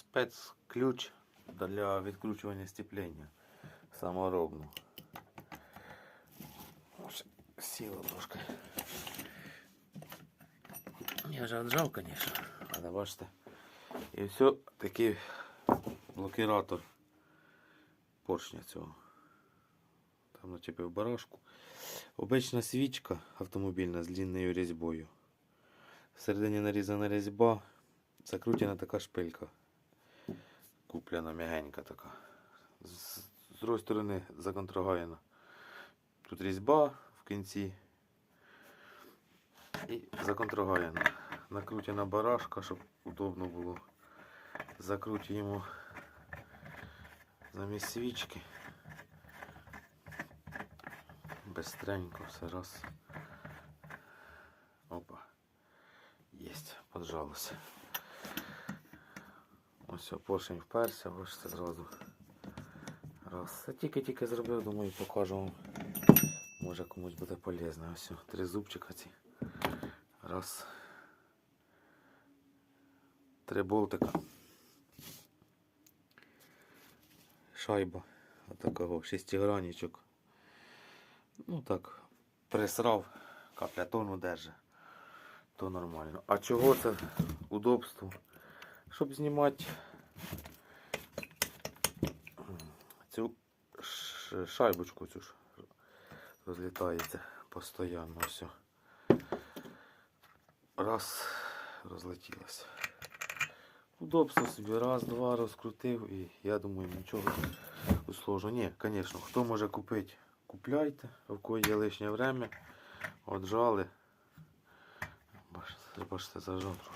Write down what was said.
спецключ для відкручування степлення. Саморобно. Сіло трошки. Я вже віджав, звісно. Але бачите. І все, такий блокіратор поршня цього. Там начепив барашку. Обична свічка автомобільна з длинною різьбою. Всередині нарізана різьба. Закручена така шпилька. Куплена м'ягенька така. З, другої сторони законтрагаяна. Тут різьба в кінці. І законтрагаяна. Накрутена барашка, щоб удобно було. Закрутюємо замість свічки. Быстренько все раз. Опа. Єсть, поджалося. Все, поршень вперся, бачите зразу. Раз. Це тільки-тільки зробив, думаю, покажу вам. Може комусь буде полезно. Ось три зубчика ці. Раз. Три болтика. Шайба. Отакого шестигранничок. Ну так, присрав, капля тону держить. То нормально. А чого це удобство? Щоб знімати цю шайбочку цю ж розлітається постійно все. Раз, розлетілося. Удобство собі раз, два розкрутив і я думаю нічого сложного. Ні, звісно, хто може купити, купляйте, в кого є лишнє время, отжали. Бачите, зажав.